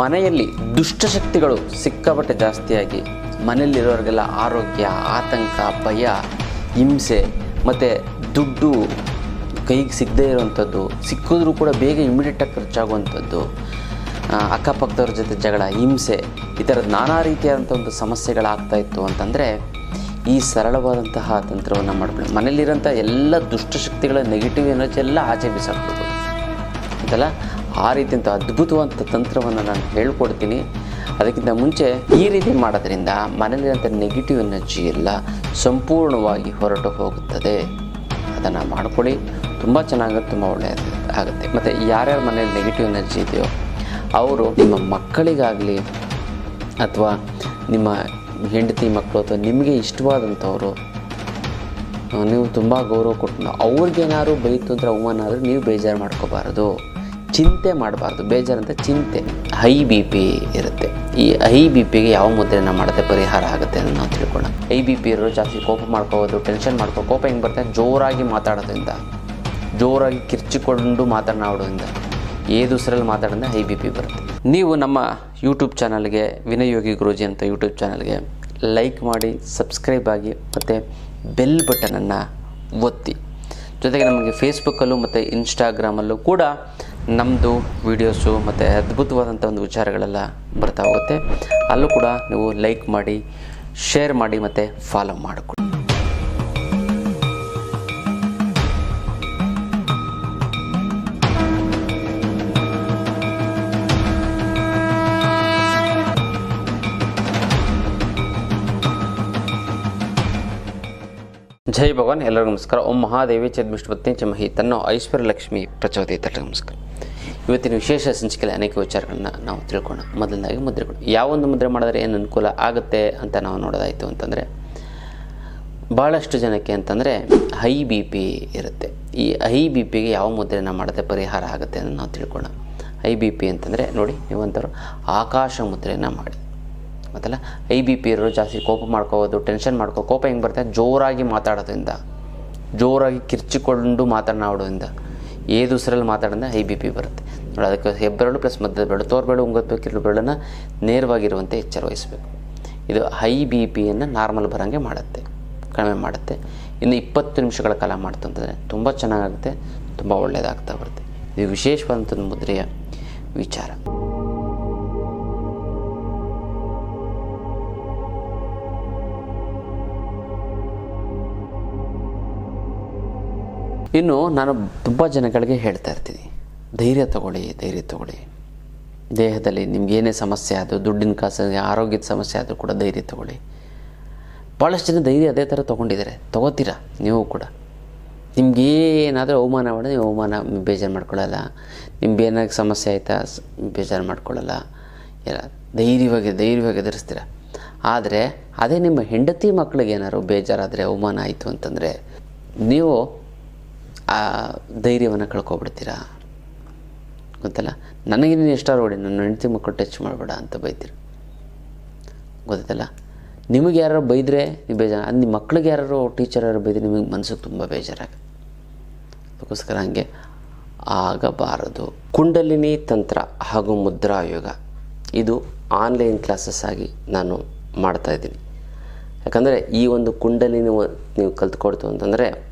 ಮನೆಯಲ್ಲಿ ದುಷ್ಟಶಕ್ತಿಗಳು ಸಿಕ್ಕಾಪಟ್ಟೆ ಜಾಸ್ತಿಯಾಗಿ ಮನೆಯಲ್ಲಿರೋರಿಗೆಲ್ಲ ಆರೋಗ್ಯ, ಆತಂಕ, ಭಯ, ಹಿಂಸೆ, ಮತ್ತು ದುಡ್ಡು ಕೈಗೆ ಸಿಗದೇ ಇರುವಂಥದ್ದು, ಸಿಕ್ಕಿದ್ರೂ ಕೂಡ ಬೇಗ ಇಮಿಡಿಯೇಟಾಗಿ ಖರ್ಚಾಗುವಂಥದ್ದು ಅಕ್ಕಪಕ್ಕದವ್ರ ಜೊತೆ ಜಗಳ, ಹಿಂಸೆ, ಈ ಥರದ ನಾನಾ ರೀತಿಯಾದಂಥ ಒಂದು ಸಮಸ್ಯೆಗಳಾಗ್ತಾ ಇತ್ತು ಅಂತಂದರೆ ಈ ಸರಳವಾದಂತಹ ತಂತ್ರವನ್ನು ಮಾಡ್ಕೊಳ್ಳಿ ಮನೇಲಿರೋಂಥ ಎಲ್ಲ ದುಷ್ಟಶಕ್ತಿಗಳ ನೆಗೆಟಿವ್ ಎನರ್ಜಿ ಎಲ್ಲ ಆಚೆ ಬಿಸಾಕ್ಬಿಡ್ಬೋದು. ಅಂತಲ್ಲ ಆ ರೀತಿಯಂಥ ಅದ್ಭುತವಾದಂಥ ತಂತ್ರವನ್ನು ನಾನು ಹೇಳ್ಕೊಡ್ತೀನಿ. ಅದಕ್ಕಿಂತ ಮುಂಚೆ ಈ ರೀತಿ ಮಾಡೋದ್ರಿಂದ ಮನೆಯಲ್ಲಿರೋಂಥ ನೆಗೆಟಿವ್ ಎನರ್ಜಿ ಎಲ್ಲ ಸಂಪೂರ್ಣವಾಗಿ ಹೊರಟು ಹೋಗುತ್ತದೆ. ಅದನ್ನು ಮಾಡ್ಕೊಳ್ಳಿ. ತುಂಬ ಚೆನ್ನಾಗುತ್ತೆ ತುಂಬ ಒಳ್ಳೆಯದು ಆಗುತ್ತೆ. ಮತ್ತು ಯಾರ್ಯಾರ ಮನೇಲಿ ನೆಗೆಟಿವ್ ಎನರ್ಜಿ ಇದೆಯೋ ಅವರು ನಿಮ್ಮ ಮಕ್ಕಳಿಗಾಗಲಿ ಅಥವಾ ನಿಮ್ಮ ಹೆಂಡತಿ ಮಕ್ಕಳು ಅಥವಾ ನಿಮಗೆ ಇಷ್ಟವಾದಂಥವರು ನೀವು ತುಂಬ ಗೌರವ ಕೊಟ್ಟು, ಅವ್ರಿಗೇನಾದ್ರು ಬೈತು ಅಂದರೆ ಅವಮಾನ ಆದರೆ ನೀವು ಬೇಜಾರು ಮಾಡ್ಕೋಬಾರ್ದು. ಚಿಂತೆ ಮಾಡಬಾರ್ದು, ಬೇಜಾರಂತ ಚಿಂತೆ. ಹೈ ಬಿ ಪಿ ಇರುತ್ತೆ. ಈ ಹೈ ಬಿ ಪಿಗೆ ಯಾವ ಮುದ್ರೆನ ಮಾಡುತ್ತೆ ಪರಿಹಾರ ಆಗುತ್ತೆ ಅಂತ ನಾವು ತಿಳ್ಕೊಳ್ಳೋಣ. ಹೈ ಬಿ ಪಿ ಇರೋರು ಜಾಸ್ತಿ ಕೋಪ ಮಾಡ್ಕೋಬೋದು ಟೆನ್ಷನ್ ಮಾಡ್ಕೋ, ಕೋಪ ಹೆಂಗೆ ಬರುತ್ತೆ? ಜೋರಾಗಿ ಮಾತಾಡೋದ್ರಿಂದ. ಜೋರಾಗಿ ಕಿರ್ಚಿಕೊಂಡು ಮಾತನಾಡೋದ್ರಿಂದ. ಏದು ಉಸಿರಲ್ಲಿ ಮಾತಾಡಿದ್ರೆ ಹೈ ಬಿ ಪಿ ಬರುತ್ತೆ. ನೀವು ನಮ್ಮ ಯೂಟ್ಯೂಬ್ ಚಾನಲ್ಗೆ ವಿನಯೋಗಿ ಯೋಗಿ ಗುರೂಜಿ ಅಂತ ಯೂಟ್ಯೂಬ್ ಚಾನಲ್ಗೆ ಲೈಕ್ ಮಾಡಿ ಸಬ್ಸ್ಕ್ರೈಬ್ ಆಗಿ, ಮತ್ತು ಬೆಲ್ ಬಟನನ್ನು ಒತ್ತಿ. ಜೊತೆಗೆ ನಮಗೆ ಫೇಸ್ಬುಕ್ಕಲ್ಲೂ ಮತ್ತು ಇನ್ಸ್ಟಾಗ್ರಾಮಲ್ಲೂ ಕೂಡ ನಮ್ಮದು ವೀಡಿಯೋಸು ಮತ್ತು ಅದ್ಭುತವಾದಂಥ ಒಂದು ವಿಚಾರಗಳೆಲ್ಲ ಬರ್ತಾ ಹೋಗುತ್ತೆ. ಅಲ್ಲೂ ಕೂಡ ನೀವು ಲೈಕ್ ಮಾಡಿ ಶೇರ್ ಮಾಡಿ, ಮತ್ತು ಫಾಲೋ ಮಾಡಿಕೊಡಿ ಜೈ ಭಗವಾನ್, ಎಲ್ಲರಿಗೂ ನಮಸ್ಕಾರ. ಓಂ ಮಹಾದೇವಿ ಚದ್ಮಿಷ್ಪತ್ನಿ ಚಮಹಿ, ತನ್ನ ಐಶ್ವರ್ಯ ಲಕ್ಷ್ಮಿ ಪ್ರಚೋದಿತ ನಮಸ್ಕಾರ. ಇವತ್ತಿನ ವಿಶೇಷ ಸಂಚಿಕೆಯಲ್ಲಿ ಅನೇಕ ವಿಚಾರಗಳನ್ನ ನಾವು ತಿಳ್ಕೋಣ ಮೊದಲನೇದಾಗಿ ಮುದ್ರೆಗಳು ಯಾವೊಂದು ಮುದ್ರೆ ಮಾಡಿದ್ರೆ ಏನು ಅನುಕೂಲ ಆಗುತ್ತೆ ಅಂತ ನಾವು ನೋಡೋದಾಯಿತು ಅಂತಂದರೆ ಭಾಳಷ್ಟು ಜನಕ್ಕೆ ಅಂತಂದರೆ ಹೈ ಬಿ ಪಿ ಇರುತ್ತೆ. ಈ ಹೈ ಬಿ ಪಿಗೆ ಯಾವ ಮುದ್ರೆನ ಮಾಡಿದ್ರೆ ಪರಿಹಾರ ಆಗುತ್ತೆ ಅಂತ ನಾವು ತಿಳ್ಕೊಳ್ಳೋಣ. ಹೈ ಬಿ ಪಿ ಅಂತಂದರೆ ನೋಡಿ ನೀವಂಥವ್ರು ಆಕಾಶ ಮುದ್ರೆಯನ್ನು ಮಾಡಿ. ಗೊತ್ತಲ್ಲ ಐ ಬಿ ಪಿ ಇರೋರು ಜಾಸ್ತಿ ಕೋಪ ಮಾಡ್ಕೋಬೋದು ಟೆನ್ಷನ್ ಮಾಡ್ಕೋ, ಕೋಪ ಹೆಂಗೆ ಬರುತ್ತೆ? ಜೋರಾಗಿ ಮಾತಾಡೋದ್ರಿಂದ. ಜೋರಾಗಿ ಕಿರ್ಚಿಕೊಂಡು ಮಾತನಾಡೋದ್ರಿಂದ. ಏದು ಉಸಿರಲ್ಲಿ ಮಾತಾಡೋದ್ರಿಂದ ಐ ಬಿ ಪಿ ಬರುತ್ತೆ. ನೋಡಿ, ಅದಕ್ಕೆ ಹೆಬ್ಬೆರಳು ಪ್ಲಸ್ ಮಧ್ಯದ ಬೆರಳು, ತೋರ್ಬೆರಳು, ಉಂಗತ್ಬೇಕು ಇರೋ ಬೆರಳನ್ನು ನೇರವಾಗಿರುವಂತೆ ಎಚ್ಚರ ವಹಿಸಬೇಕು. ಇದು ಹೈ ಬಿ ಪಿಯನ್ನು ನಾರ್ಮಲ್ ಬರೋಂಗೆ ಮಾಡುತ್ತೆ, ಕಡಿಮೆ ಮಾಡುತ್ತೆ. ಇನ್ನು ಇಪ್ಪತ್ತು ನಿಮಿಷಗಳ ಕಾಲ ಮಾಡ್ತು ಅಂತಂದರೆ ತುಂಬ ಚೆನ್ನಾಗಾಗುತ್ತೆ, ತುಂಬ ಒಳ್ಳೆಯದಾಗ್ತಾ ಬರುತ್ತೆ. ಇದು ವಿಶೇಷವಾದಂಥ ಮುದ್ರೆಯ ವಿಚಾರ. ಇನ್ನು ನಾನು ತುಂಬ ಜನಗಳಿಗೆ ಹೇಳ್ತಾ ಇರ್ತೀನಿ, ಧೈರ್ಯ ತಗೊಳ್ಳಿ ಧೈರ್ಯ ತಗೊಳ್ಳಿ. ದೇಹದಲ್ಲಿ ನಿಮ್ಗೆ ಏನೇ ಸಮಸ್ಯೆ ಆದರೂ, ದುಡ್ಡಿನ ಕಾಸು ಆರೋಗ್ಯದ ಸಮಸ್ಯೆ ಆದರೂ ಕೂಡ ಧೈರ್ಯ ತಗೊಳ್ಳಿ. ಭಾಳಷ್ಟು ಜನ ಧೈರ್ಯ ಅದೇ ಥರ ತೊಗೊಂಡಿದ್ದಾರೆ, ತೊಗೋತೀರಾ ನೀವು ಕೂಡ? ನಿಮ್ಗೇನಾದರೂ ಅವಮಾನ ಮಾಡಿದ್ರೆ ನೀವು ಅವಮಾನ ಬೇಜಾರು ಮಾಡ್ಕೊಳ್ಳಲ್ಲ, ನಿಮ್ಗೆ ಏನಾದ್ರು ಸಮಸ್ಯೆ ಆಯಿತಾ ಬೇಜಾರು ಮಾಡ್ಕೊಳ್ಳಲ್ಲ. ಎಲ್ಲ ಧೈರ್ಯವಾಗಿ ಧೈರ್ಯವಾಗಿ ಎದುರಿಸ್ತೀರ? ಆದರೆ ಅದೇ ನಿಮ್ಮ ಹೆಂಡತಿ ಮಕ್ಕಳಿಗೆ ಏನಾದ್ರು ಬೇಜಾರಾದರೆ, ಅವಮಾನ ಆಯಿತು ಅಂತಂದರೆ, ನೀವು ಆ ಧೈರ್ಯವನ್ನು ಕಳ್ಕೊಬಿಡ್ತೀರಾ? ಗೊತ್ತಲ್ಲ? ನನಗೆ ನೀನು ಎಷ್ಟಾರು ನೋಡಿ ನನ್ನ ಹೆಂಡತಿ ಮಕ್ಕಳು ಟಚ್ ಮಾಡಬೇಡ ಅಂತ ಬೈತೀರಿ. ಗೊತ್ತಲ್ಲ ನಿಮಗೆ ಯಾರು ಬೈದರೆ ನೀವು ಬೇಜಾರು ಅದು ನಿಮ್ಮ ಮಕ್ಳಿಗೆ ಯಾರು ಟೀಚರ್ ಯಾರು ಬೈದರೆ ನಿಮಗೆ ಮನಸ್ಸಿಗೆ ತುಂಬ ಬೇಜಾರಾಗ ಅದಕ್ಕೋಸ್ಕರ ಹಂಗೆ ಆಗಬಾರದು. ಕುಂಡಲಿನಿ ತಂತ್ರ ಹಾಗೂ ಮುದ್ರಾಯೋಗ ಇದು ಆನ್ಲೈನ್ ಕ್ಲಾಸಸ್ ಆಗಿ ನಾನು ಮಾಡ್ತಾಯಿದ್ದೀನಿ ಯಾಕಂದರೆ ಈ ಒಂದು ಕುಂಡಲಿನಿ ನೀವು ಕಲ್ತ್ಕೊಡ್ತು ಅಂತಂದರೆ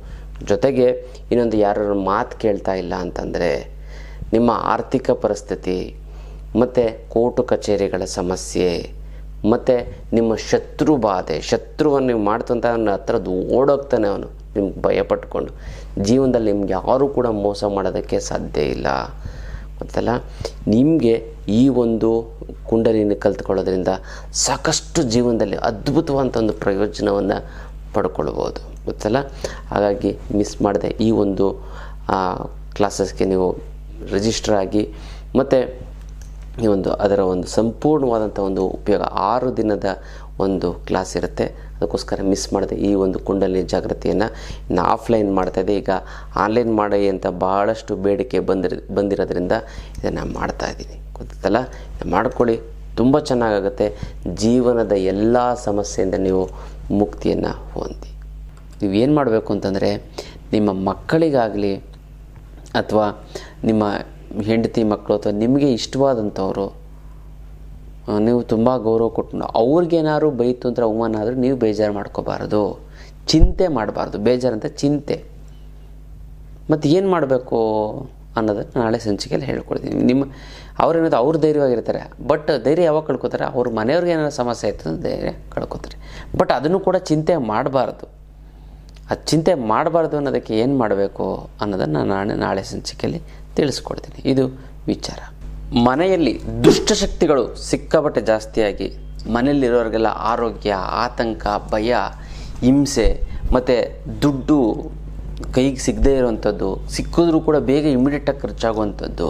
ಜೊತೆಗೆ ಇನ್ನೊಂದು ಯಾರು ಮಾತು ಕೇಳ್ತಾ ಇಲ್ಲ ಅಂತಂದರೆ ನಿಮ್ಮ ಆರ್ಥಿಕ ಪರಿಸ್ಥಿತಿ, ಮತ್ತು ಕೋರ್ಟು ಕಚೇರಿಗಳ ಸಮಸ್ಯೆ, ಮತ್ತು ನಿಮ್ಮ ಶತ್ರು ಬಾಧೆ, ಶತ್ರುವನ್ನು ನೀವು ಮಾಡ್ತಂತ ಅವನ ಹತ್ರದ್ದು ಓಡೋಗ್ತಾನೆ ಅವನು ನಿಮ್ಗೆ ಭಯಪಟ್ಕೊಂಡು. ಜೀವನದಲ್ಲಿ ನಿಮ್ಗೆ ಯಾರೂ ಕೂಡ ಮೋಸ ಮಾಡೋದಕ್ಕೆ ಸಾಧ್ಯ ಇಲ್ಲ. ಗೊತ್ತಲ್ಲ? ನಿಮಗೆ ಈ ಒಂದು ಕುಂಡಲಿನ ಕಲ್ತ್ಕೊಳ್ಳೋದ್ರಿಂದ ಸಾಕಷ್ಟು ಜೀವನದಲ್ಲಿ ಅದ್ಭುತವಾದಂಥ ಒಂದು ಪ್ರಯೋಜನವನ್ನು ಪಡ್ಕೊಳ್ಬೋದು. ಗೊತ್ತಲ್ಲ? ಹಾಗಾಗಿ ಮಿಸ್ ಮಾಡದೆ. ಈ ಒಂದು ಕ್ಲಾಸಸ್ಗೆ ನೀವು ರಿಜಿಸ್ಟರ್ ಆಗಿ, ಮತ್ತು ಈ ಒಂದು, ಅದರ ಒಂದು ಸಂಪೂರ್ಣವಾದಂಥ ಒಂದು ಉಪಯೋಗ ಆರು ದಿನದ ಒಂದು ಕ್ಲಾಸ್ ಇರುತ್ತೆ. ಅದಕ್ಕೋಸ್ಕರ ಮಿಸ್ ಮಾಡಿದೆ. ಈ ಒಂದು ಕುಂಡಲಿ ಜಾಗೃತಿಯನ್ನು ಇನ್ನು ಆಫ್ಲೈನ್ ಇದೆ ಈಗ ಆನ್ಲೈನ್ ಮಾಡಿ ಅಂತ ಭಾಳಷ್ಟು ಬೇಡಿಕೆ ಬಂದಿರ, ಬಂದಿರೋದ್ರಿಂದ ಇದನ್ನು ಮಾಡ್ತಾ ಇದ್ದೀನಿ. ಗೊತ್ತಲ್ಲ? ಮಾಡ್ಕೊಳ್ಳಿ. ತುಂಬ ಚೆನ್ನಾಗಾಗುತ್ತೆ. ಜೀವನದ ಎಲ್ಲ ಸಮಸ್ಯೆಯಿಂದ ನೀವು ಮುಕ್ತಿಯನ್ನು ಹೊಂದಿ. ನೀವು ಏನು ಮಾಡಬೇಕು ಅಂತಂದರೆ ನಿಮ್ಮ ಮಕ್ಕಳಿಗಾಗಲಿ ಅಥವಾ ನಿಮ್ಮ ಹೆಂಡತಿ ಮಕ್ಕಳು ಅಥವಾ ನಿಮಗೆ ಇಷ್ಟವಾದಂಥವರು ನೀವು ತುಂಬ ಗೌರವ ಕೊಟ್ಟು ಅವ್ರಿಗೇನಾದ್ರು ಬೈತು ಅಂದರೆ ಅವಮಾನ ಆದರೂ ನೀವು ಬೇಜಾರು ಮಾಡ್ಕೋಬಾರ್ದು. ಚಿಂತೆ ಮಾಡಬಾರ್ದು. ಬೇಜಾರಂತ ಚಿಂತೆ. ಮತ್ತು ಏನು ಮಾಡಬೇಕು ಅನ್ನೋದನ್ನು ನಾಳೆ ಸಂಚಿಕೆಯಲ್ಲಿ ಹೇಳ್ಕೊಡ್ತೀನಿ. ನಿಮ್ಮ ಅವ್ರೇನಾದ್ರು ಅವ್ರು ಧೈರ್ಯವಾಗಿರ್ತಾರೆ. ಬಟ್ ಧೈರ್ಯ ಯಾವಾಗ ಕಳ್ಕೊತಾರೆ? ಅವ್ರ ಮನೆಯವ್ರಿಗೆ ಏನಾದ್ರು ಸಮಸ್ಯೆ ಆಯ್ತು ಧೈರ್ಯ ಕಳ್ಕೊತಾರೆ. ಬಟ್ ಅದನ್ನು ಕೂಡ ಚಿಂತೆ ಮಾಡಬಾರ್ದು. ಅದು ಚಿಂತೆ ಮಾಡಬಾರ್ದು ಅನ್ನೋದಕ್ಕೆ ಏನು ಮಾಡಬೇಕು ಅನ್ನೋದನ್ನು ನಾನು ನಾಳೆ ಸಂಚಿಕೆಯಲ್ಲಿ ತಿಳಿಸ್ಕೊಡ್ತೀನಿ. ಇದು ವಿಚಾರ. ಮನೆಯಲ್ಲಿ ದುಷ್ಟಶಕ್ತಿಗಳು ಸಿಕ್ಕಾಪಟ್ಟೆ ಜಾಸ್ತಿಯಾಗಿ ಮನೆಯಲ್ಲಿರೋರಿಗೆಲ್ಲ ಆರೋಗ್ಯ ಆತಂಕ ಭಯ ಹಿಂಸೆ ಮತ್ತು ದುಡ್ಡು ಕೈಗೆ ಸಿಗದೇ ಇರುವಂಥದ್ದು ಸಿಕ್ಕಿದ್ರೂ ಕೂಡ ಬೇಗ ಇಮಿಡಿಯೇಟಾಗಿ ಖರ್ಚಾಗುವಂಥದ್ದು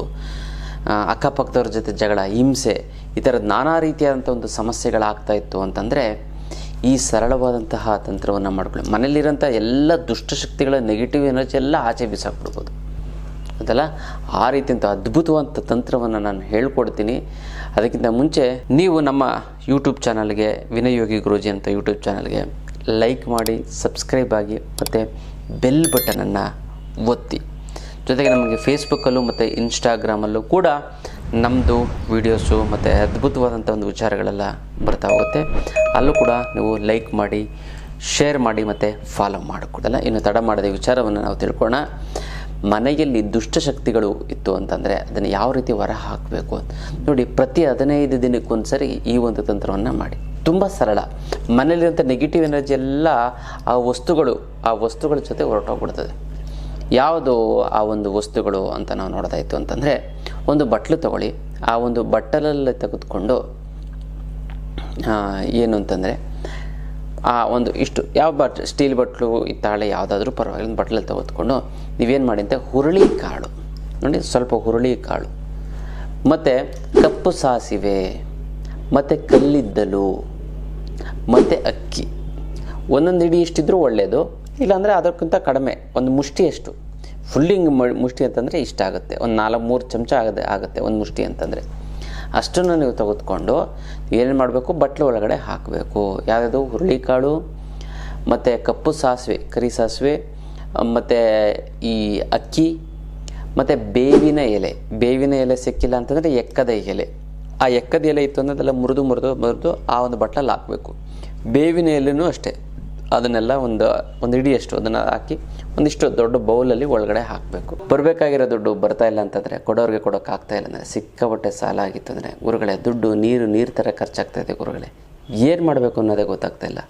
ಆ, ಅಕ್ಕಪಕ್ಕದವ್ರ ಜೊತೆ ಜಗಳ ಹಿಂಸೆ ಈ ಥರದ ನಾನಾ ರೀತಿಯಾದಂಥ ಒಂದು ಸಮಸ್ಯೆಗಳಾಗ್ತಾ ಇತ್ತು ಅಂತಂದರೆ ಈ ಸರಳವಾದಂತಹ ತಂತ್ರವನ್ನು ಮಾಡ್ಕೊಳ್ಳಿ. ಮನೇಲಿರೋಂಥ ಎಲ್ಲ ದುಷ್ಟಶಕ್ತಿಗಳ ನೆಗೆಟಿವ್ ಎನರ್ಜಿ ಎಲ್ಲ ಆಚೆ ಬಿಸಾಕ್ಬಿಡ್ಬೋದು ಅದಲ್ಲ? ಆ ರೀತಿಯಂಥ ಅದ್ಭುತವಂಥ ತಂತ್ರವನ್ನು ನಾನು ಹೇಳ್ಕೊಡ್ತೀನಿ. ಅದಕ್ಕಿಂತ ಮುಂಚೆ ನೀವು ನಮ್ಮ ಯೂಟ್ಯೂಬ್ ಚಾನಲ್ಗೆ ವಿನಯೋಗಿ ಯೋಗಿ ಗುರೂಜಿ ಅಂತ ಯೂಟ್ಯೂಬ್ ಚಾನಲ್ಗೆ ಲೈಕ್ ಮಾಡಿ ಸಬ್ಸ್ಕ್ರೈಬ್ ಆಗಿ, ಮತ್ತು ಬೆಲ್ ಬಟನನ್ನು ಒತ್ತಿ. ಜೊತೆಗೆ ನಮಗೆ ಫೇಸ್ಬುಕ್ಕಲ್ಲೂ ಮತ್ತು ಇನ್ಸ್ಟಾಗ್ರಾಮಲ್ಲೂ ಕೂಡ ನಮ್ಮದು ವೀಡಿಯೋಸು ಮತ್ತು ಅದ್ಭುತವಾದಂಥ ಒಂದು ವಿಚಾರಗಳೆಲ್ಲ ಬರ್ತಾ ಹೋಗುತ್ತೆ. ಅಲ್ಲೂ ಕೂಡ ನೀವು ಲೈಕ್ ಮಾಡಿ ಶೇರ್ ಮಾಡಿ, ಮತ್ತು ಫಾಲೋ ಮಾಡಿಕೊಡಲ್ಲ ಇನ್ನು ತಡ ಮಾಡದೆ ವಿಚಾರವನ್ನು ನಾವು ತಿಳ್ಕೊಳ್ಳೋಣ. ಮನೆಯಲ್ಲಿ ದುಷ್ಟಶಕ್ತಿಗಳು ಇತ್ತು ಅಂತಂದರೆ ಅದನ್ನು ಯಾವ ರೀತಿ ಹೊರ ಹಾಕಬೇಕು ಅಂತ. ನೋಡಿ, ಪ್ರತಿ ಹದಿನೈದು ದಿನಕ್ಕೊಂದು ಸರಿ ಈ ಒಂದು ತಂತ್ರವನ್ನು ಮಾಡಿ. ತುಂಬ ಸರಳ. ಮನೆಯಲ್ಲಿರುವಂಥ ನೆಗೆಟಿವ್ ಎನರ್ಜಿ ಎಲ್ಲ ಆ ವಸ್ತುಗಳು, ಆ ವಸ್ತುಗಳ ಜೊತೆ ಹೊರಟೋಗ್ಬಿಡ್ತದೆ. ಯಾವುದು ಆ ಒಂದು ವಸ್ತುಗಳು ಅಂತ ನಾವು ನೋಡೋದಾಯಿತು ಅಂತಂದರೆ ಒಂದು ಬಟ್ಲು ತಗೊಳ್ಳಿ. ಆ ಒಂದು ಬಟ್ಟಲಲ್ಲಿ ತೆಗೆದುಕೊಂಡು ಏನು ಅಂತಂದರೆ, ಆ ಒಂದು ಇಷ್ಟು, ಯಾವ ಬಟ್, ಸ್ಟೀಲ್ ಬಟ್ಲು ಇತ್ತಾಳೆ ತಾಳೆ ಯಾವುದಾದ್ರೂ ಪರವಾಗಿಲ್ಲ ಬಟ್ಲಲ್ಲಿ ತೆಗೆದುಕೊಂಡು ನೀವೇನು ಮಾಡಿ ಅಂತ ಹುರುಳಿ ಕಾಳು. ನೋಡಿ, ಸ್ವಲ್ಪ ಹುರುಳಿ ಕಾಳು. ಮತ್ತು ಕಪ್ಪು ಸಾಸಿವೆ, ಮತ್ತು ಕಲ್ಲಿದ್ದಲು, ಮತ್ತು ಅಕ್ಕಿ. ಒಂದೊಂದು ಇಡಿ ಇಷ್ಟಿದ್ರೂ ಒಳ್ಳೆಯದು ಇಲ್ಲಾಂದರೆ ಅದಕ್ಕಿಂತ ಕಡಿಮೆ, ಒಂದು ಮುಷ್ಟಿಯಷ್ಟು ಫುಲ್ಲಿಂಗ್ ಮುಷ್ಟಿ ಅಂತಂದರೆ ಇಷ್ಟ ಆಗುತ್ತೆ. ಒಂದು ನಾಲ್ಕು, ಮೂರು ಚಮಚ ಆಗದೆ, ಆಗುತ್ತೆ ಒಂದು ಮುಷ್ಟಿ ಅಂತಂದರೆ. ಅಷ್ಟನ್ನು ನೀವು ತೆಗೆದುಕೊಂಡು ಏನು ಮಾಡಬೇಕು? ಬಟ್ಲು ಒಳಗಡೆ ಹಾಕಬೇಕು. ಯಾವುದು ಹುರುಳಿಕಾಳು, ಮತ್ತು ಕಪ್ಪು ಸಾಸಿವೆ, ಕರಿ ಸಾಸಿವೆ, ಮತ್ತು ಈ ಅಕ್ಕಿ, ಮತ್ತು ಬೇವಿನ ಎಲೆ. ಬೇವಿನ ಎಲೆ ಸಿಕ್ಕಿಲ್ಲ ಅಂತಂದರೆ ಎಕ್ಕದ ಎಲೆ. ಆ ಎಕ್ಕದ ಎಲೆ ಇತ್ತು ಅನ್ನೋದೆಲ್ಲ ಮುರಿದು ಮುರಿದು ಮುರಿದು ಆ ಒಂದು ಬಟ್ಟಲಲ್ಲಿ ಹಾಕಬೇಕು. ಬೇವಿನ ಎಲೆನೂ ಅಷ್ಟೇ. ಅದನ್ನೆಲ್ಲ ಒಂದು ಒಂದು ಇಡಿಯಷ್ಟು ಅದನ್ನು ಹಾಕಿ ಒಂದಿಷ್ಟು ದೊಡ್ಡ ಬೌಲಲ್ಲಿ ಒಳಗಡೆ ಹಾಕಬೇಕು. ಬರಬೇಕಾಗಿರೋ ದುಡ್ಡು ಬರ್ತಾ ಇಲ್ಲ ಅಂತಂದರೆ ಕೊಡೋರಿಗೆ ಕೊಡೋಕ್ಕಾಗ್ತಾ ಇಲ್ಲ ಅಂದರೆ ಸಿಕ್ಕಾಪಟ್ಟೆ ಸಾಲ ಆಗಿತ್ತು ಅಂದರೆ ಗುರುಗಳೇ, ದುಡ್ಡು, ನೀರು ನೀರು ಥರ ಖರ್ಚಾಗ್ತಾ ಇದೆ ಗುರುಗಳೇ. ಏನು ಮಾಡಬೇಕು ಅನ್ನೋದೇ ಗೊತ್ತಾಗ್ತಾ ಇಲ್ಲ.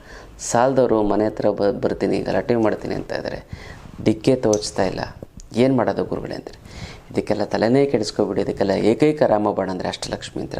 ಸಾಲದವರು ಮನೆ ಹತ್ರ ಬರ್ತೀನಿ, ಗಲಾಟೆ ಮಾಡ್ತೀನಿ ಅಂತ ಇದ್ದಾರೆ ಡಿಕ್ಕೆ ತೋಚ್ತಾ ಇಲ್ಲ. ಏನು ಮಾಡೋದು ಗುರುಗಳೇ ಅಂದರೆ? ಇದಕ್ಕೆಲ್ಲ ತಲೆನೇ ಕೆಡಿಸ್ಕೊಬಿಡಿ. ಇದಕ್ಕೆಲ್ಲ ಏಕೈಕ ರಾಮಬಾಣ ಅಂದರೆ ಅಷ್ಟಲಕ್ಷ್ಮಿ ಅಂತ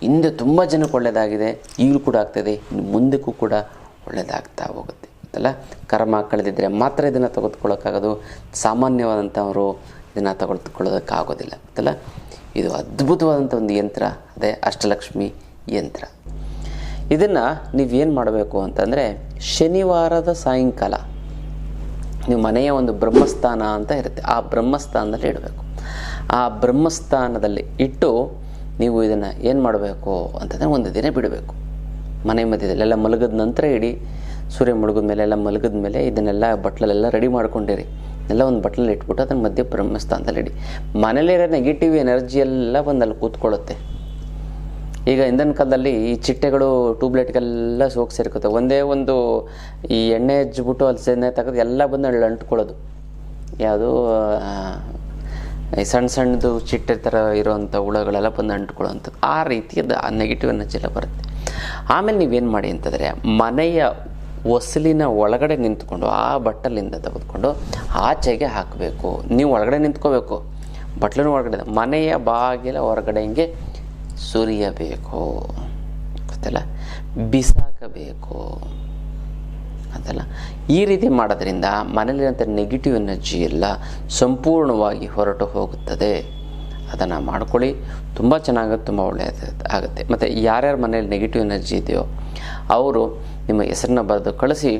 ಹಿಂದೆ ತುಂಬ ಜನಕ್ಕೆ ಒಳ್ಳೆಯದಾಗಿದೆ ಈಗಲೂ ಕೂಡ ಆಗ್ತದೆ, ಇನ್ನು ಮುಂದಕ್ಕೂ ಕೂಡ ಒಳ್ಳೆಯದಾಗ್ತಾ ಹೋಗುತ್ತೆ. ಅಲ್ಲ ಕರ್ಮ ಕಳೆದಿದ್ದರೆ ಮಾತ್ರ ಇದನ್ನು ತೆಗೆದುಕೊಳ್ಳೋಕ್ಕಾಗೋದು, ಸಾಮಾನ್ಯವಾದಂಥವರು ಇದನ್ನು ತೆಗೆದುಕೊಳ್ಳೋದಕ್ಕಾಗೋದಿಲ್ಲ. ಗೊತ್ತಲ್ಲ ಇದು ಅದ್ಭುತವಾದಂಥ ಒಂದು ಯಂತ್ರ, ಅದೇ ಅಷ್ಟಲಕ್ಷ್ಮಿ ಯಂತ್ರ. ಇದನ್ನು ನೀವೇನು ಮಾಡಬೇಕು ಅಂತಂದರೆ, ಶನಿವಾರದ ಸಾಯಂಕಾಲ ನೀವು ಮನೆಯ ಒಂದು ಬ್ರಹ್ಮಸ್ಥಾನ ಅಂತ ಇರುತ್ತೆ. ಆ ಬ್ರಹ್ಮಸ್ಥಾನದಲ್ಲಿ ಇಡಬೇಕು. ಆ ಬ್ರಹ್ಮಸ್ಥಾನದಲ್ಲಿ ಇಟ್ಟು ನೀವು ಇದನ್ನು ಏನು ಮಾಡಬೇಕು ಅಂತಂದರೆ ಒಂದು ದಿನ ಬಿಡಬೇಕು. ಮನೆ ಮಧ್ಯದಲ್ಲೆಲ್ಲ ಮಲಗಿದ ನಂತರ ಇಡಿ. ಸೂರ್ಯ ಮುಳುಗಿದ ಮೇಲೆ ಎಲ್ಲ ಮಲಗಿದ ಮೇಲೆ ಇದನ್ನೆಲ್ಲ ಬಟ್ಲಲ್ಲೆಲ್ಲ ರೆಡಿ ಮಾಡ್ಕೊಂಡಿರಿ. ಎಲ್ಲ ಒಂದು ಬಟ್ಲಲ್ಲಿ ಇಟ್ಬಿಟ್ಟು ಅದನ್ನು ಮಧ್ಯೆ ಬ್ರಹ್ಮಸ್ಥಾನದಲ್ಲಿ ಇಡಿ. ಮನೇಲಿರೋ ನೆಗೆಟಿವ್ ಎನರ್ಜಿ ಎಲ್ಲ ಬಂದು ಅಲ್ಲಿ ಕೂತ್ಕೊಳ್ಳುತ್ತೆ. ಈಗ ಹಿಂದಿನ ಕಾಲದಲ್ಲಿ ಈ ಚಿಟ್ಟೆಗಳು, ಟ್ಯೂಬ್ಲೈಟ್ಗೆಲ್ಲ ಸೋಗಿ ಸೇರ್ಕೋತವೆ ಒಂದೇ ಒಂದು ಈ ಎಣ್ಣೆ ಹಚ್ಬಿಟ್ಟು ಅಲ್ಲಿ ಸೆನ್ನೆ ತೆಗೆದು ಎಲ್ಲ ಬಂದು ಅಲ್ಲಿ ಅಂಟ್ಕೊಳ್ಳೋದು. ಯಾವುದು ಈ ಸಣ್ಣ ಸಣ್ಣದು ಚಿಟ್ಟೆ ಥರ ಇರುವಂಥ ಹುಳಗಳೆಲ್ಲ ಬಂದು ಅಂಟ್ಕೊಳ್ಳೋವಂಥದ್ದು. ಆ ರೀತಿಯದ್ದು ಆ ನೆಗೆಟಿವ್ ಎನರ್ಜಿ ಎಲ್ಲ ಬರುತ್ತೆ. ಆಮೇಲೆ ನೀವೇನು ಮಾಡಿ ಅಂತಂದರೆ ಮನೆಯ ಒಸಲಿನ ಒಳಗಡೆ ನಿಂತ್ಕೊಂಡು ಆ ಬಟ್ಟಲಿಂದ ತೆಗೆದುಕೊಂಡು ಆಚೆಗೆ ಹಾಕಬೇಕು. ನೀವು ಒಳಗಡೆ ನಿಂತ್ಕೋಬೇಕು. ಬಟ್ಲಿನ ಒಳಗಡೆ ಮನೆಯ ಬಾಗಿಲ ಹೊರಗಡೆ ಹಿಂಗೆ ಸುರಿಯಬೇಕು. ಗೊತ್ತಲ್ಲ? ಬಿಸಾಕಬೇಕು. ಅಂತಲ್ಲ. ಈ ರೀತಿ ಮಾಡೋದ್ರಿಂದ ಮನೇಲಿರೋಂಥ ನೆಗೆಟಿವ್ ಎನರ್ಜಿ ಎಲ್ಲ ಸಂಪೂರ್ಣವಾಗಿ ಹೊರಟು ಹೋಗುತ್ತದೆ. ಅದನ್ನು ಮಾಡ್ಕೊಳ್ಳಿ. ತುಂಬ ಚೆನ್ನಾಗುತ್ತೆ ತುಂಬ ಒಳ್ಳೆಯದು ಆಗುತ್ತೆ. ಮತ್ತು ಯಾರ್ಯಾರ ಮನೇಲಿ ನೆಗೆಟಿವ್ ಎನರ್ಜಿ ಇದೆಯೋ ಅವರು ನಿಮ್ಮ ಹೆಸರನ್ನ ಬರೆದು ಕಳಿಸಿ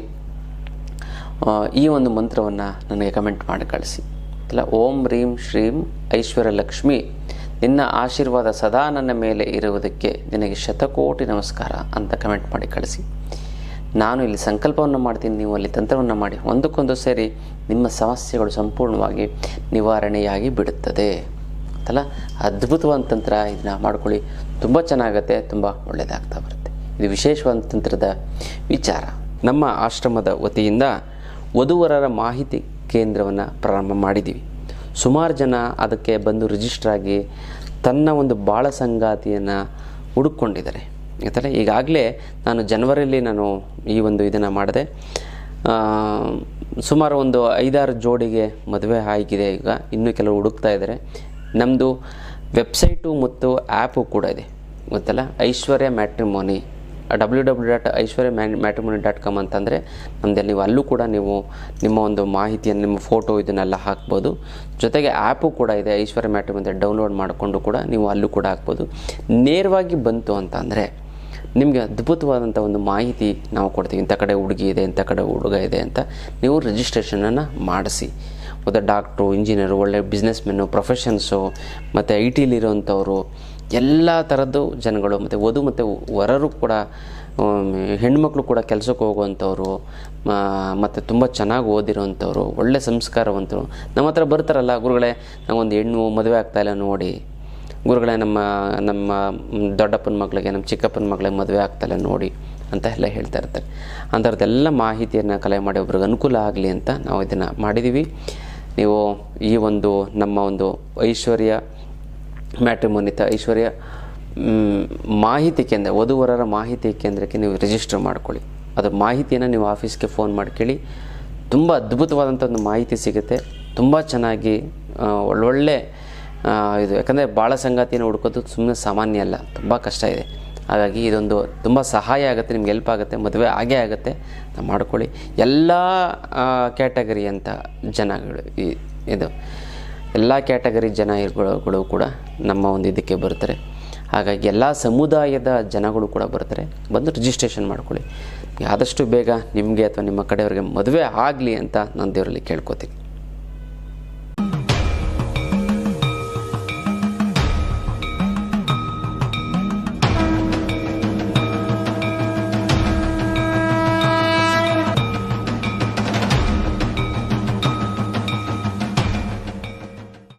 ಈ ಒಂದು ಮಂತ್ರವನ್ನು ನನಗೆ ಕಮೆಂಟ್ ಮಾಡಿ ಕಳಿಸಿ. ಇಲ್ಲ ಓಂ ರೀಂ ಶ್ರೀಂ ಐಶ್ವರ್ಯ ಲಕ್ಷ್ಮಿ. ನಿನ್ನ ಆಶೀರ್ವಾದ ಸದಾ ನನ್ನ ಮೇಲೆ ಇರುವುದಕ್ಕೆ ನಿನಗೆ ಶತಕೋಟಿ ನಮಸ್ಕಾರ ಅಂತ ಕಮೆಂಟ್ ಮಾಡಿ ಕಳಿಸಿ. ನಾನು ಇಲ್ಲಿ ಸಂಕಲ್ಪವನ್ನು ಮಾಡ್ತೀನಿ, ನೀವು ಅಲ್ಲಿ ತಂತ್ರವನ್ನು ಮಾಡಿ. ಒಂದಕ್ಕೊಂದು ಸೇರಿ ನಿಮ್ಮ ಸಮಸ್ಯೆಗಳು ಸಂಪೂರ್ಣವಾಗಿ ನಿವಾರಣೆಯಾಗಿ ಬಿಡುತ್ತದೆ. ಅಲ್ಲ ಅದ್ಭುತವಾದ ತಂತ್ರ ಇದನ್ನ ಮಾಡ್ಕೊಳ್ಳಿ. ತುಂಬ ಚೆನ್ನಾಗತ್ತೆ, ತುಂಬ ಒಳ್ಳೆಯದಾಗ್ತಾ ಬರುತ್ತೆ. ಇದು ವಿಶೇಷವಾದ ತಂತ್ರದ ವಿಚಾರ. ನಮ್ಮ ಆಶ್ರಮದ ವತಿಯಿಂದ ವಧುವರರ ಮಾಹಿತಿ ಕೇಂದ್ರವನ್ನು ಪ್ರಾರಂಭ ಮಾಡಿದ್ದೀವಿ ಸುಮಾರು ಜನ ಅದಕ್ಕೆ ಬಂದು ರಿಜಿಸ್ಟರ್ ಆಗಿ ತನ್ನ ಒಂದು ಬಾಳ ಸಂಗಾತಿಯನ್ನು ಹುಡುಕೊಂಡಿದ್ದಾರೆ ಆಯ್ತಲ್ಲ ಈಗಾಗಲೇ ನಾನು ಜನವರಿಯಲ್ಲಿ ನಾನು ಈ ಒಂದು ಇದನ್ನು ಮಾಡಿದೆ. ಸುಮಾರು ಒಂದು ಐದಾರು ಜೋಡಿಗೆ ಮದುವೆ ಆಗಿದೆ ಈಗ ಇನ್ನೂ ಕೆಲವು ಹುಡುಕ್ತಾ ಇದ್ದಾರೆ. ನಮ್ಮದು ವೆಬ್ಸೈಟು ಮತ್ತು ಆ್ಯಪು ಕೂಡ ಇದೆ. ಗೊತ್ತಲ್ಲ? Aishwarya matrimony. W W dot Aishwarya matrimony dot com ಅಂತಂದರೆ ನಮ್ಮದೇ ನೀವು ಅಲ್ಲೂ ಕೂಡ ನೀವು ನಿಮ್ಮ ಒಂದು ಮಾಹಿತಿಯನ್ನು, ನಿಮ್ಮ ಫೋಟೋ ಇದನ್ನೆಲ್ಲ ಹಾಕ್ಬೋದು. ಜೊತೆಗೆ ಆ್ಯಪು ಕೂಡ ಇದೆ. ಐಶ್ವರ್ಯ ಮ್ಯಾಟ್ರಿಮೋನಿ ಡೌನ್ಲೋಡ್ ಮಾಡಿಕೊಂಡು ಕೂಡ ನೀವು ಅಲ್ಲೂ ಕೂಡ ಹಾಕ್ಬೋದು. ನೇರವಾಗಿ ಬಂತು ಅಂತ ಅಂದರೆ ನಿಮಗೆ ಅದ್ಭುತವಾದಂಥ ಒಂದು ಮಾಹಿತಿ ನಾವು ಕೊಡ್ತೀವಿ. ಇಂಥ ಕಡೆ ಹುಡುಗಿ ಇದೆ, ಇಂಥ ಕಡೆ ಹುಡುಗ ಇದೆ ಅಂತ ನೀವು ರಿಜಿಸ್ಟ್ರೇಷನನ್ನು ಮಾಡಿಸಿ. ಮತ್ತು ಡಾಕ್ಟ್ರು ಇಂಜಿನಿಯರು ಒಳ್ಳೆ ಬಿಸ್ನೆಸ್ಮೆನ್ನು ಪ್ರೊಫೆಷನ್ಸು ಮತ್ತು ಐ ಟಿಲಿರೋಂಥವ್ರು ಎಲ್ಲ ಥರದ್ದು ಜನಗಳು, ಮತ್ತು ವಧು ಮತ್ತು ವರರು ಕೂಡ ಹೆಣ್ಮಕ್ಳು ಕೂಡ ಕೆಲಸಕ್ಕೆ ಹೋಗುವಂಥವ್ರು ಮತ್ತು ತುಂಬ ಚೆನ್ನಾಗಿ ಓದಿರೋವಂಥವ್ರು, ಒಳ್ಳೆ ಸಂಸ್ಕಾರವಂತರು. ನಮ್ಮ ಹತ್ರ ಬರ್ತಾರಲ್ಲ ಗುರುಗಳೇ ನಾವೊಂದು ಹೆಣ್ಣು ಮದುವೆ ಆಗ್ತಾಯಿಲ್ಲ ನೋಡಿ. ಗುರುಗಳೇ, ನಮ್ಮ ನಮ್ಮ ದೊಡ್ಡಪ್ಪನ ಮಗಳಿಗೆ, ನಮ್ಮ ಚಿಕ್ಕಪ್ಪನ ಮಗಳಿಗೆ ಮದುವೆ ಆಗ್ತಲ್ಲ ನೋಡಿ ಅಂತ ಎಲ್ಲ ಹೇಳ್ತಾ ಇರ್ತಾರೆ. ಅಂಥವ್ರದ್ದೆಲ್ಲ ಮಾಹಿತಿಯನ್ನು ಕಲೆ ಮಾಡಿ ಒಬ್ರಿಗೆ ಅನುಕೂಲ ಆಗಲಿ ಅಂತ ನಾವು ಇದನ್ನು ಮಾಡಿದ್ದೀವಿ ನೀವು ಈ ಒಂದು ನಮ್ಮ ಒಂದು ಐಶ್ವರ್ಯ ಮ್ಯಾಟ್ರಿಮೋನಿತ ಐಶ್ವರ್ಯ ಮಾಹಿತಿ ಕೇಂದ್ರ, ವಧುವರರ ಮಾಹಿತಿ ಕೇಂದ್ರಕ್ಕೆ ನೀವು ರಿಜಿಸ್ಟರ್ ಮಾಡ್ಕೊಳ್ಳಿ. ಅದರ ಮಾಹಿತಿಯನ್ನು ನೀವು ಆಫೀಸ್ಗೆ ಫೋನ್ ಮಾಡಿ ಕೇಳಿ ತುಂಬ ಅದ್ಭುತವಾದಂಥ ಒಂದು ಮಾಹಿತಿ ಸಿಗುತ್ತೆ. ತುಂಬ ಚೆನ್ನಾಗಿ ಒಳ್ಳೊಳ್ಳೆ ಇದು ಯಾಕಂದರೆ ಭಾಳ ಸಂಗಾತಿನ ಹುಡ್ಕೋದು ಸುಮ್ಮನೆ ಸಾಮಾನ್ಯ ಅಲ್ಲ, ತುಂಬ ಕಷ್ಟ ಇದೆ. ಹಾಗಾಗಿ ಇದೊಂದು ತುಂಬ ಸಹಾಯ ಆಗುತ್ತೆ, ನಿಮ್ಗೆ ಹೆಲ್ಪ್ ಆಗುತ್ತೆ, ಮದುವೆ ಆಗೇ ಆಗುತ್ತೆ. ನಾವು ಮಾಡ್ಕೊಳ್ಳಿ. ಎಲ್ಲ ಕ್ಯಾಟಗರಿ ಅಂತ ಜನಗಳು ಈ, ಇದು. ಎಲ್ಲ ಕ್ಯಾಟಗರಿ ಜನ ಕೂಡ ನಮ್ಮ ಒಂದು ಇದಕ್ಕೆ ಬರ್ತಾರೆ. ಹಾಗಾಗಿ ಎಲ್ಲ ಸಮುದಾಯದ ಜನಗಳು ಕೂಡ ಬರ್ತಾರೆ. ಬಂದು ರಿಜಿಸ್ಟ್ರೇಷನ್ ಮಾಡ್ಕೊಳ್ಳಿ. ಆದಷ್ಟು ಬೇಗ ನಿಮಗೆ ಅಥವಾ ನಿಮ್ಮ ಕಡೆಯವ್ರಿಗೆ ಮದುವೆ ಆಗಲಿ ಅಂತ ನಾನು ದೇವರಲ್ಲಿ ಕೇಳ್ಕೊತೀನಿ.